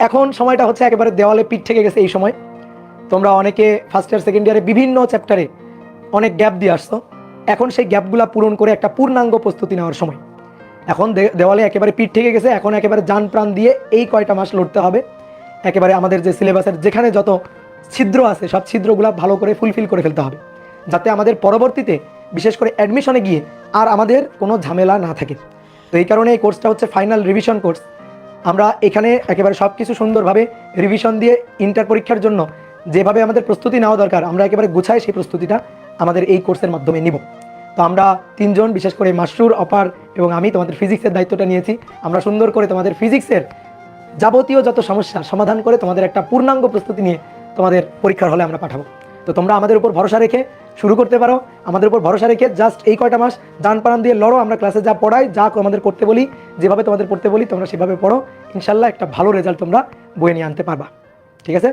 এখন সময়টা হচ্ছে একেবারে দেওয়ালে পিঠ থেকে গেছে এই সময়। তোমরা অনেকে ফার্স্ট ইয়ার সেকেন্ড ইয়ারে বিভিন্ন চ্যাপ্টারে অনেক গ্যাপ দিয়ে আসছো। এখন সেই গ্যাপগুলা পূরণ করে একটা পূর্ণাঙ্গ প্রস্তুতি নেওয়ার সময়। এখন দেওয়ালে একেবারে পিঠ থেকে গেছে, এখন একেবারে যান প্রাণ দিয়ে এই কয়টা মাস লড়তে হবে। একেবারে আমাদের যে সিলেবাসের যেখানে যত ছিদ্র আছে, সব ছিদ্রগুলো ভালো করে ফুলফিল করে ফেলতে হবে। যাতে আমাদের পরবর্তীতে বিশেষ করে অ্যাডমিশনে গিয়ে আর আমাদের কোনো ঝামেলা না থাকে। তো এই কারণে এই কোর্সটা হচ্ছে ফাইনাল রিভিশন কোর্স আমরা এখানে একেবারে সব কিছু সুন্দরভাবে রিভিশন দিয়ে ইন্টার পরীক্ষার জন্য যেভাবে আমাদের প্রস্তুতি নেওয়া দরকার, আমরা একেবারে গুছাই সেই প্রস্তুতিটা আমাদের এই কোর্সের মাধ্যমে নিব। তো আমরা তিনজন, বিশেষ করে মাসরুর অপার এবং আমি তোমাদের ফিজিক্সের দায়িত্বটা নিয়েছি। আমরা সুন্দর করে তোমাদের ফিজিক্সের যাবতীয় যত সমস্যা সমাধান করে তোমাদের একটা পূর্ণাঙ্গ প্রস্তুতি নিয়ে তোমাদের পরীক্ষার হলে আমরা পাঠাবো। তো তোমরা আমাদের উপর ভরসা রেখে শুরু করতে পারো। আমাদের উপর ভরসা রেখে জাস্ট এই কয়টা মাস দান পান দিয়ে লড়ো, আমরা ক্লাসে যা পড়াই, যা আমাদের করতে বলি, যেভাবে তোমাদের পড়তে বলি, তোমরা সেভাবে পড়ো। ইনশাল্লাহ একটা ভালো রেজাল্ট তোমরা বয়ে নিয়ে আনতে পারবা। ঠিক আছে?